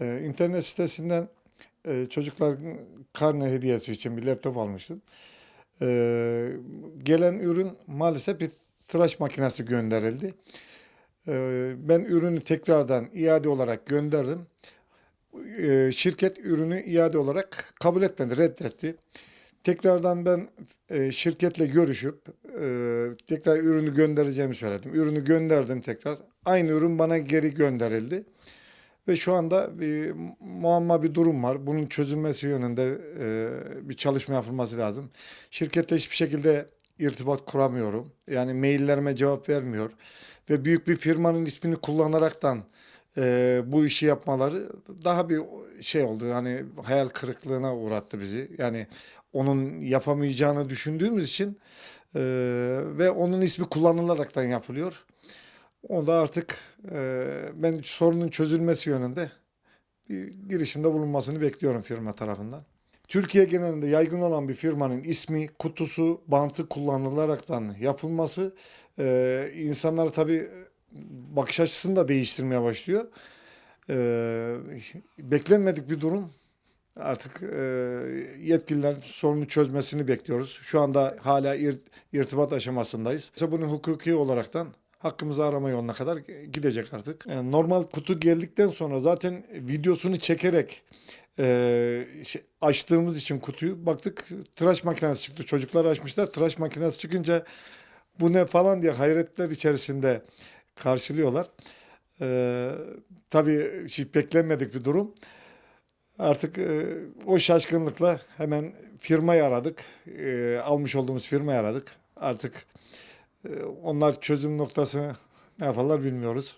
Ee, internet sitesinden e, çocukların karne hediyesi için bir laptop almıştım. Ee, gelen ürün maalesef bir tıraş makinesi gönderildi. Ee, ben ürünü tekrardan iade olarak gönderdim. Ee, şirket ürünü iade olarak kabul etmedi, reddetti. Tekrardan ben e, şirketle görüşüp e, tekrar ürünü göndereceğimi söyledim. Ürünü gönderdim tekrar. Aynı ürün bana geri gönderildi. Ve şu anda bir muamma bir durum var. Bunun çözülmesi yönünde e, bir çalışma yapılması lazım. Şirkette hiçbir şekilde irtibat kuramıyorum. Yani maillerime cevap vermiyor. Ve büyük bir firmanın ismini kullanaraktan e, bu işi yapmaları daha bir şey oldu. Hani hayal kırıklığına uğrattı bizi. Yani onun yapamayacağını düşündüğümüz için e, ve onun ismi kullanılaraktan yapılıyor. O da artık e, ben sorunun çözülmesi yönünde bir girişimde bulunmasını bekliyorum firma tarafından. Türkiye genelinde yaygın olan bir firmanın ismi, kutusu, bantı kullanılaraktan yapılması e, insanlar tabii bakış açısını da değiştirmeye başlıyor. E, beklenmedik bir durum. Artık e, yetkililer sorunu çözmesini bekliyoruz. Şu anda hala ir- irtibat aşamasındayız. İşte bunun hukuki olaraktan hakkımızı arama yoluna kadar gidecek artık. Yani normal kutu geldikten sonra zaten videosunu çekerek e, şey- açtığımız için kutuyu baktık tıraş makinesi çıktı. Çocuklar açmışlar. Tıraş makinesi çıkınca bu ne falan diye hayretler içerisinde karşılıyorlar. E, tabii hiç beklenmedik bir durum. Artık e, o şaşkınlıkla hemen firmayı aradık. E, almış olduğumuz firmayı aradık. Artık e, onlar çözüm noktası ne yaparlar bilmiyoruz.